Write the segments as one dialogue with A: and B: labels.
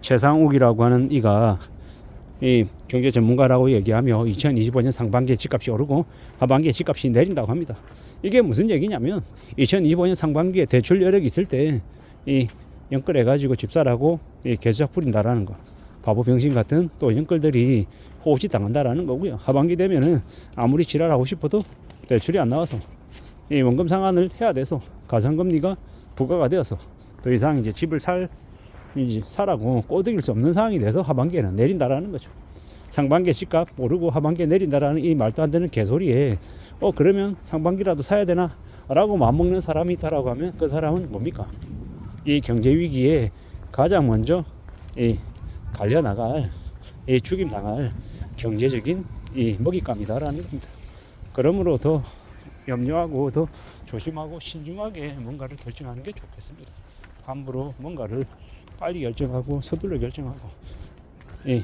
A: 최상욱이라고 하는 이가 이 경제 전문가라고 얘기하며 2025년 상반기에 집값이 오르고 하반기에 집값이 내린다고 합니다. 이게 무슨 얘기냐면 2025년 상반기에 대출 여력이 있을 때 이 연끌해 가지고 집사라고 이 개수작 부린다라는 거. 바보 병신 같은 또 연끌들이 호지 당한다라는 거고요. 하반기 되면은 아무리 지랄하고 싶어도 대출이 안 나와서 이 원금 상환을 해야 돼서 가상금리가 부과가 되어서 더 이상 이제 집을 살 이제 사라고 꼬드길 수 없는 상황이 돼서 하반기에는 내린다라는 거죠. 상반기에 집값 오르고 하반기에 내린다라는 이 말도 안 되는 개소리에 어 그러면 상반기라도 사야 되나? 라고 맘먹는 사람이 있다라고 하면 그 사람은 뭡니까? 이 경제 위기에 가장 먼저 이 갈려 나갈 이 죽임 당할 경제적인 이 먹잇감이다라는 겁니다. 그러므로 더 염려하고 더 조심하고 신중하게 뭔가를 결정하는 게 좋겠습니다. 함부로 뭔가를 빨리 결정하고 서둘러 결정하고 이,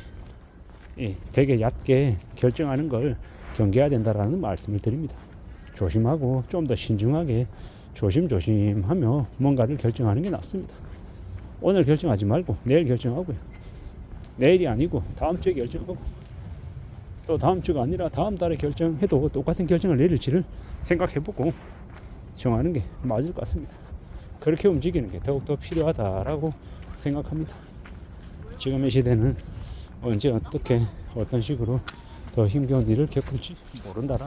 A: 이 되게 얕게 결정하는 걸 경계해야 된다라는 말씀을 드립니다. 조심하고 좀 더 신중하게 조심조심하며 뭔가를 결정하는 게 낫습니다. 오늘 결정하지 말고 내일 결정하고요. 내일이 아니고 다음 주에 결정하고 또 다음 주가 아니라 다음 달에 결정해도 똑같은 결정을 내릴지를 생각해보고 정하는 게 맞을 것 같습니다. 그렇게 움직이는 게 더욱더 필요하다라고 생각합니다. 지금의 시대는 언제 어떻게 어떤 식으로 더 힘겨운 일을 겪을지 모른다라.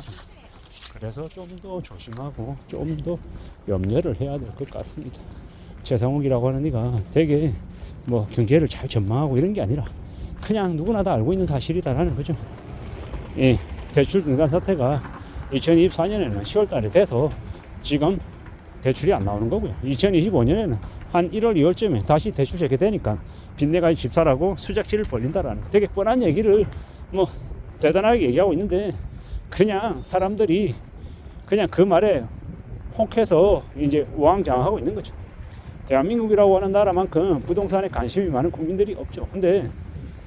A: 그래서 좀 더 조심하고 좀 더 염려를 해야 될 것 같습니다. 최상욱이라고 하는 이가 되게 뭐 경제를 잘 전망하고 이런 게 아니라 그냥 누구나 다 알고 있는 사실이다라는 거죠. 예, 대출 중단 사태가 2024년에는 10월 달에 돼서 지금 대출이 안 나오는 거고요. 2025년에는 한 1월, 2월쯤에 다시 대출 재개되니까 빚내가 집 사라고 수작질을 벌린다라는 거. 되게 뻔한 얘기를 뭐 대단하게 얘기하고 있는데 그냥 사람들이 그냥 그 말에 혹해서 이제 우왕좌왕하고 있는 거죠. 대한민국이라고 하는 나라만큼 부동산에 관심이 많은 국민들이 없죠. 근데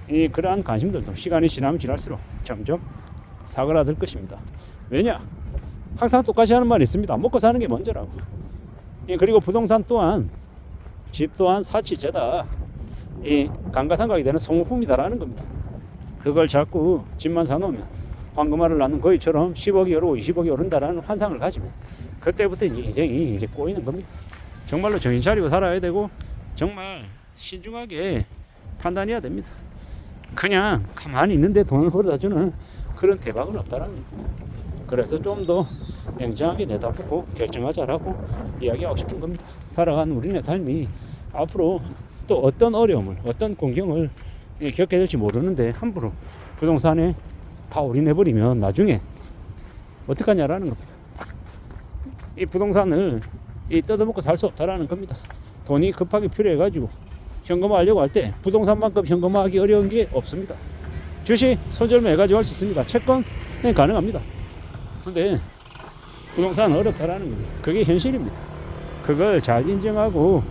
A: 이 그러한 관심들도 시간이 지나면 지날수록 점점 사그라들 것입니다. 왜냐? 항상 똑같이 하는 말이 있습니다. 먹고 사는 게 먼저라고. 예, 그리고 부동산 또한 집 또한 사치제다. 이 감가상각이 되는 소모품이다라는 겁니다. 그걸 자꾸 집만 사놓으면 황금알을 낳는 거위처럼 10억이 오르고 20억이 오른다라는 환상을 가지면 그때부터 이제 인생이 이제 꼬이는 겁니다. 정말로 정신 차리고 살아야 되고 정말 신중하게 판단해야 됩니다. 그냥 가만히 있는데 돈을 벌어다 주는 그런 대박은 없다라는 겁니다. 그래서 좀 더 냉정하게 내다보고 결정하자라고 이야기하고 싶은 겁니다. 살아가는 우리네 삶이 앞으로 또 어떤 어려움을, 어떤 공경을 예, 겪게 될지 모르는데 함부로 부동산에 다 올인해버리면 나중에 어떡하냐라는 겁니다. 이 부동산을 이 뜯어먹고 살 수 없다라는 겁니다. 돈이 급하게 필요해가지고 현금화하려고 할 때 부동산만큼 현금화하기 어려운 게 없습니다. 주식 손절매 해가지고 할 수 있습니다. 채권은 가능합니다. 근데 부동산은 어렵다라는 겁니다. 그게 현실입니다. 그걸 잘 인정하고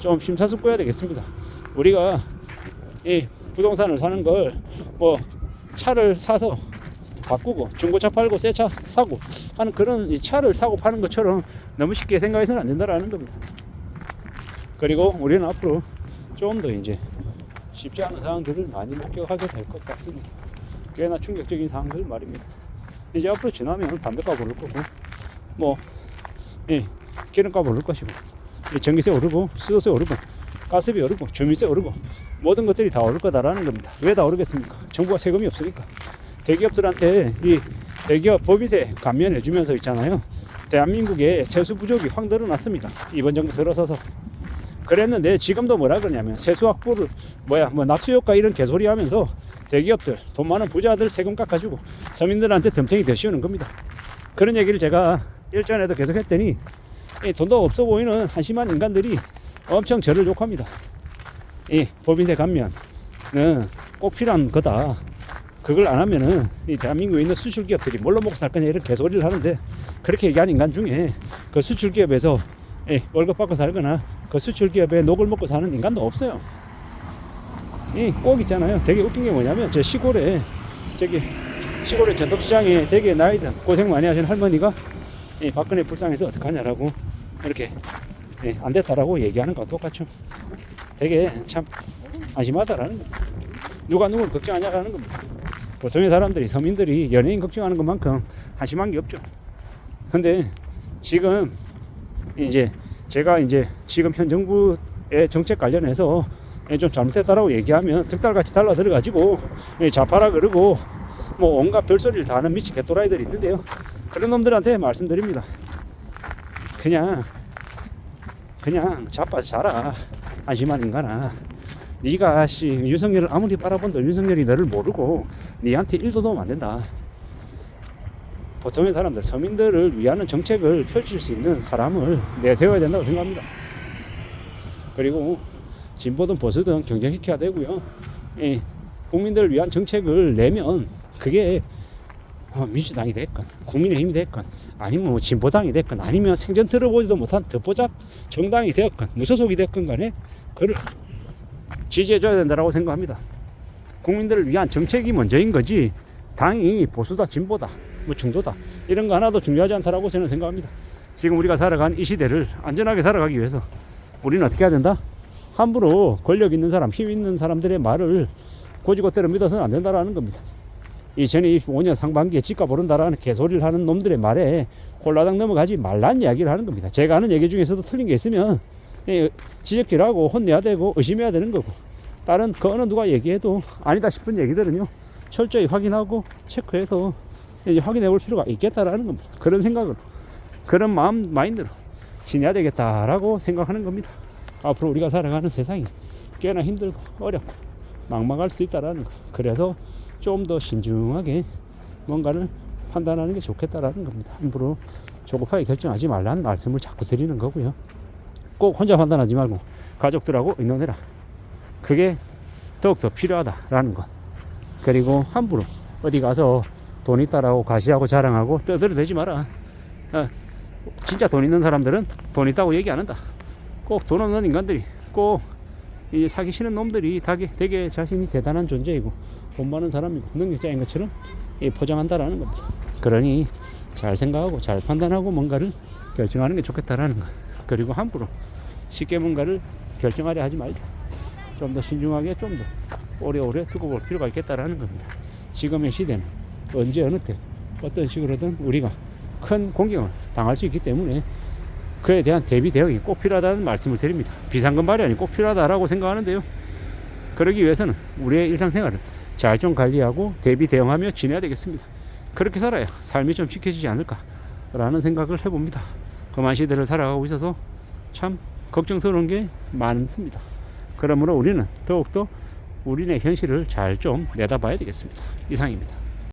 A: 좀 심사숙고해야 되겠습니다. 우리가 이 부동산을 사는 걸 뭐 차를 사서 바꾸고 중고차 팔고 새 차 사고 하는 그런 이 차를 사고 파는 것처럼 너무 쉽게 생각해서는 안 된다라는 겁니다. 그리고 우리는 앞으로 좀 더 이제 쉽지 않은 상황들을 많이 목격하게 될 것 같습니다. 꽤나 충격적인 상황들 말입니다. 이제 앞으로 지나면 담배값 오를 거고, 뭐, 예, 기름값 오를 것이고, 이 전기세 오르고, 수도세 오르고, 가스비 오르고, 주민세 오르고, 모든 것들이 다 오를 거다라는 겁니다. 왜 다 오르겠습니까? 정부가 세금이 없으니까. 대기업들한테 이 대기업 법인세 감면해 주면서 있잖아요. 대한민국에 세수 부족이 확 늘어났습니다. 이번 정부 들어서서. 그랬는데 지금도 뭐라 그러냐면 세수 확보를 뭐야 뭐 낙수효과 이런 개소리 하면서 대기업들 돈 많은 부자들 세금 깎아주고 서민들한테 덤탱이 대씌우는 겁니다. 그런 얘기를 제가 일전에도 계속 했더니 이 돈도 없어 보이는 한심한 인간들이 엄청 저를 욕합니다. 이 법인세 감면은 꼭 필요한 거다. 그걸 안 하면은 이 대한민국에 있는 수출 기업들이 뭘로 먹고 살 거냐 이런 개소리를 하는데 그렇게 얘기하는 인간 중에 그 수출 기업에서 예, 월급 받고 살거나 그 수출 기업에 녹을 먹고 사는 인간도 없어요. 이꼭 있잖아요. 되게 웃긴 게 뭐냐면 저 시골에 저기 시골의 전통시장에 되게 나이 든 고생 많이 하시는 할머니가 이 박근혜 불쌍해서 어떡하냐라고 이렇게 예, 안 됐다라고 얘기하는 거 똑같죠. 되게 참 안심하다라는 겁니다. 누가 누굴 걱정하냐라는 겁니다. 보통의 사람들이 서민들이 연예인 걱정하는 것만큼 한심한 게 없죠. 근데 지금 이제 제가 이제 지금 현 정부의 정책 관련해서 좀 잘못했다라고 얘기하면 득달같이 달라들어 가지고 좌파라 그러고 뭐 온갖 별소리를 다 하는 미친 개또라이들이 있는데요. 그런 놈들한테 말씀드립니다. 그냥 그냥 자빠져 자라 안심한 인간아. 네가 씨 윤석열을 아무리 바라본들 윤석열이 너를 모르고 네한테 일도 도움 안 된다. 보통의 사람들 서민들을 위하는 정책을 펼칠 수 있는 사람을 내세워야 된다고 생각합니다. 그리고 진보든 보수든 경쟁시켜야 되고요. 예, 국민들을 위한 정책을 내면 그게 어, 민주당이 됐건 국민의힘이 됐건 아니면 뭐 진보당이 됐건 아니면 생전 들어보지도 못한 듣보잡 정당이 되었건 무소속이 됐건 간에 그를 지지해줘야 된다고 생각합니다. 국민들을 위한 정책이 먼저인 거지 당이 보수다 진보다 뭐 중도다 이런 거 하나도 중요하지 않다라고 저는 생각합니다. 지금 우리가 살아가는 이 시대를 안전하게 살아가기 위해서 우리는 어떻게 해야 된다? 함부로 권력 있는 사람, 힘 있는 사람들의 말을 고지고대로 믿어서는 안 된다라는 겁니다. 2025년 상반기에 집값 오른다라는 개소리를 하는 놈들의 말에 홀라당 넘어가지 말란 이야기를 하는 겁니다. 제가 하는 얘기 중에서도 틀린 게 있으면 예, 지적질하고 혼내야 되고 의심해야 되는 거고 다른 그 어느 누가 얘기해도 아니다 싶은 얘기들은요 철저히 확인하고 체크해서 이제 확인해 볼 필요가 있겠다라는 겁니다. 그런 생각으로 그런 마음 마인드로 지내야 되겠다라고 생각하는 겁니다. 앞으로 우리가 살아가는 세상이 꽤나 힘들고 어렵고 막막할 수 있다라는 거. 그래서 좀 더 신중하게 뭔가를 판단하는 게 좋겠다라는 겁니다. 함부로 조급하게 결정하지 말라는 말씀을 자꾸 드리는 거고요. 꼭 혼자 판단하지 말고 가족들하고 의논해라. 그게 더욱더 필요하다라는 것. 그리고 함부로 어디 가서 돈 있다라고 가시하고 자랑하고 떠들어 대지 마라. 어, 진짜 돈 있는 사람들은 돈 있다고 얘기 안 한다. 꼭 돈 없는 인간들이 꼭 이 사기 싫은 놈들이 되게, 되게 자신이 대단한 존재이고 돈 많은 사람이고 능력자인 것처럼 이 포장한다라는 겁니다. 그러니 잘 생각하고 잘 판단하고 뭔가를 결정하는 게 좋겠다라는 것. 그리고 함부로 쉽게 뭔가를 결정하려 하지 말자. 좀 더 신중하게 좀 더 오래오래 두고 볼 필요가 있겠다라는 겁니다. 지금의 시대는 언제 어느 때 어떤 식으로든 우리가 큰 공격을 당할 수 있기 때문에 그에 대한 대비 대응이 꼭 필요하다는 말씀을 드립니다. 비상금 마련이 꼭 필요하다라고 생각하는데요. 그러기 위해서는 우리의 일상생활을 잘 좀 관리하고 대비 대응하며 지내야 되겠습니다. 그렇게 살아야 삶이 좀 지켜지지 않을까라는 생각을 해봅니다. 험한 시대를 살아가고 있어서 참 걱정스러운 게 많습니다. 그러므로 우리는 더욱더 우리네 현실을 잘 좀 내다봐야 되겠습니다. 이상입니다.